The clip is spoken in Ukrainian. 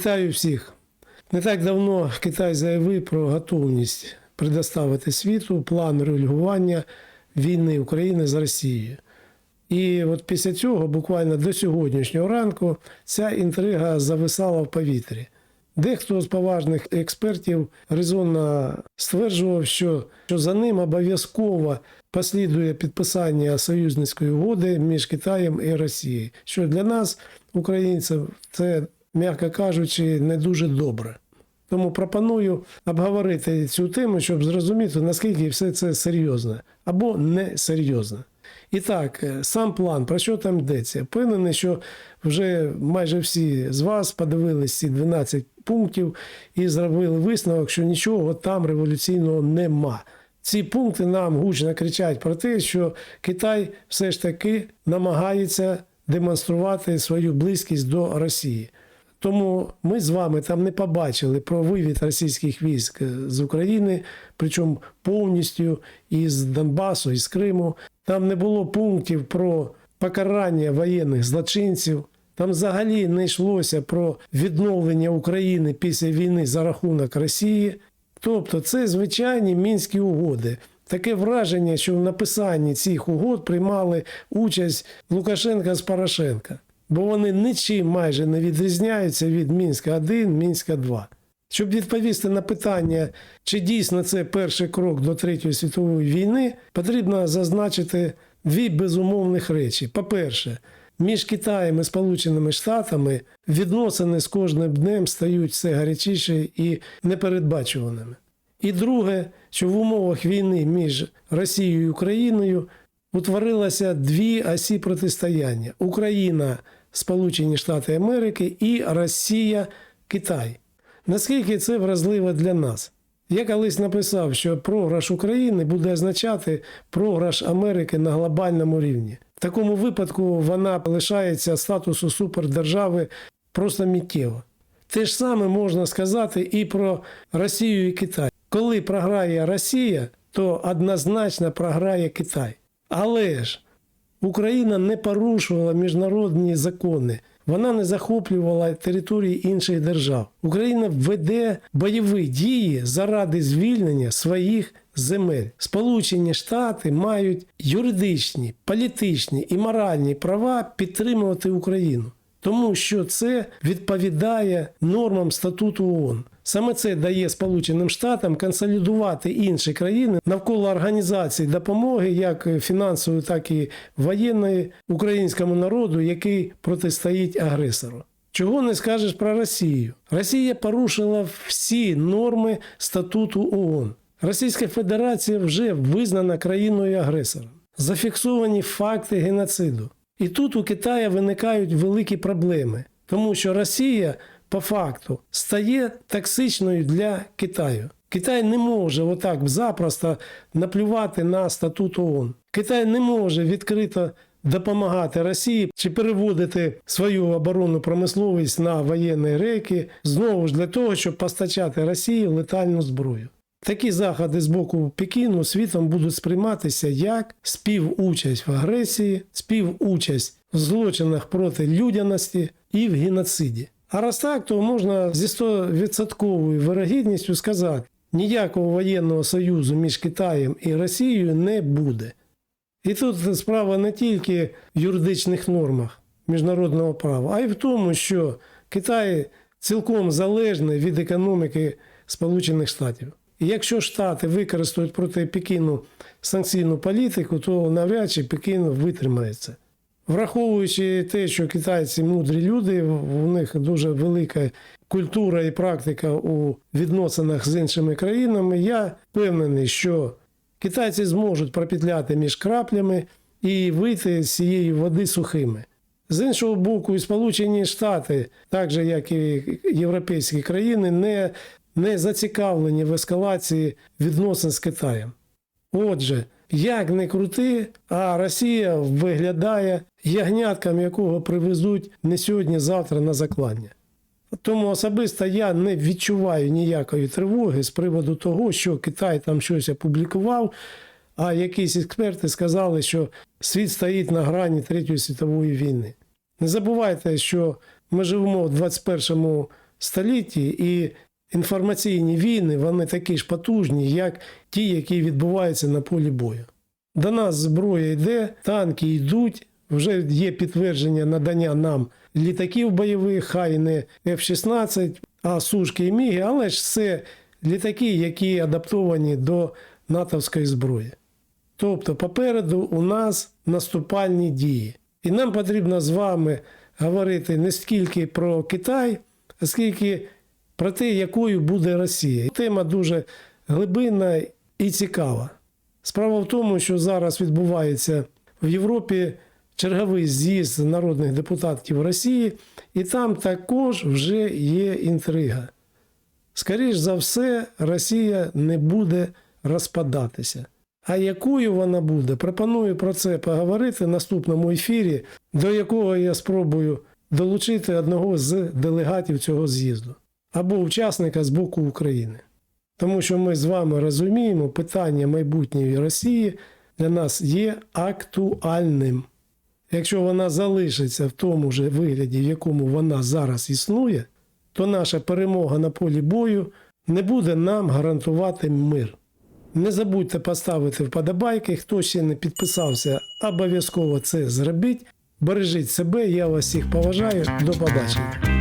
Вітаю всіх. Не так давно Китай заявив про готовність предоставити світу план регулювання війни України з Росією. І от після цього, буквально до сьогоднішнього ранку, ця інтрига зависала в повітрі. Дехто з поважних експертів резонно стверджував, що, що за ним обов'язково послідує підписання союзницької угоди між Китаєм і Росією, що для нас, українців, це, м'яко кажучи, не дуже добре. Тому пропоную обговорити цю тему, щоб зрозуміти, наскільки все це серйозно або не серйозно. І так, е, сам план, про що там йдеться? Впевнений, що вже майже всі з вас подивились ці 12 пунктів і зробили висновок, що нічого там революційного нема. Ці пункти нам гучно кричать про те, що Китай все ж таки намагається демонструвати свою близькість до Росії. Тому ми з вами там не побачили про вивід російських військ з України, причому повністю із Донбасу, із Криму. Там не було пунктів про покарання воєнних злочинців. Там взагалі не йшлося про відновлення України після війни за рахунок Росії. Тобто це звичайні мінські угоди. Таке враження, що в написанні цих угод приймали участь Лукашенка з Порошенка, бо вони нічим майже не відрізняються від Мінська 1, Мінська 2. Щоб відповісти на питання, чи дійсно це перший крок до Третьої світової війни, потрібно зазначити дві безумовних речі. По-перше, між Китаєм і Сполученими Штатами відносини з кожним днем стають все гарячіші і непередбачуваними. І друге, що в умовах війни між Росією і Україною утворилося дві осі протистояння: Україна, Сполучені Штати Америки і Росія, Китай. Наскільки це вразливо для нас? Я колись написав, що програш України буде означати програш Америки на глобальному рівні. В такому випадку вона лишається статусу супердержави просто миттєво. Те ж саме можна сказати і про Росію і Китай. Коли програє Росія, то однозначно програє Китай. Але ж Україна не порушувала міжнародні закони. Вона не захоплювала території інших держав. Україна веде бойові дії заради звільнення своїх земель. Сполучені Штати мають юридичні, політичні і моральні права підтримувати Україну, тому що це відповідає нормам статуту ООН. Саме це дає Сполученим Штатам консолідувати інші країни навколо організації допомоги, як фінансової, так і воєнної українському народу, який протистоїть агресору. Чого не скажеш про Росію? Росія порушила всі норми статуту ООН. Російська Федерація вже визнана країною агресором. Зафіксовані факти геноциду. І тут у Китаї виникають великі проблеми, тому що Росія по факту стає токсичною для Китаю. Китай не може отак запросто наплювати на статут ООН. Китай не може відкрито допомагати Росії чи переводити свою оборонну промисловість на воєнні рейки знову ж для того, щоб постачати Росії летальну зброю. Такі заходи з боку Пекіну світом будуть сприйматися як співучасть в агресії, співучасть в злочинах проти людяності і в геноциді. А раз так, то можна зі 100% вирогідністю сказати, ніякого воєнного союзу між Китаєм і Росією не буде. І тут справа не тільки в юридичних нормах міжнародного права, а й в тому, що Китай цілком залежний від економіки Сполучених Штатів. І якщо Штати використають проти Пекіну санкційну політику, то навряд чи Пекін витримається. Враховуючи те, що китайці мудрі люди, у них дуже велика культура і практика у відносинах з іншими країнами, я впевнений, що китайці зможуть пропетляти між краплями і вийти з цієї води сухими. З іншого боку, і Сполучені Штати, так же як і європейські країни, не, не зацікавлені в ескалації відносин з Китаєм. Отже, як не крути, а Росія виглядає ягняткам, якого привезуть не сьогодні-завтра на заклання. Тому особисто я не відчуваю ніякої тривоги з приводу того, що Китай там щось опублікував, а якісь експерти сказали, що світ стоїть на грані Третьої світової війни. Не забувайте, що ми живемо в 21 столітті, і інформаційні війни вони такі ж потужні, як ті, які відбуваються на полі бою. До нас зброя йде, танки йдуть, вже є підтвердження надання нам літаків бойових, хай не F-16, а Сушки і Міги, але ж це літаки, які адаптовані до натовської зброї. Тобто попереду у нас наступальні дії. І нам потрібно з вами говорити не стільки про Китай, а скільки про те, якою буде Росія. Тема дуже глибинна і цікава. Справа в тому, що зараз відбувається в Європі черговий з'їзд народних депутатів Росії, і там також вже є інтрига. Скоріш за все, Росія не буде розпадатися. А якою вона буде, пропоную про це поговорити в наступному ефірі, до якого я спробую долучити одного з делегатів цього з'їзду або учасника з боку України. Тому що ми з вами розуміємо, питання майбутньої Росії для нас є актуальним. Якщо вона залишиться в тому ж вигляді, в якому вона зараз існує, то наша перемога на полі бою не буде нам гарантувати мир. Не забудьте поставити вподобайки. Хто ще не підписався, обов'язково це зробіть. Бережіть себе, я вас всіх поважаю. До побачення.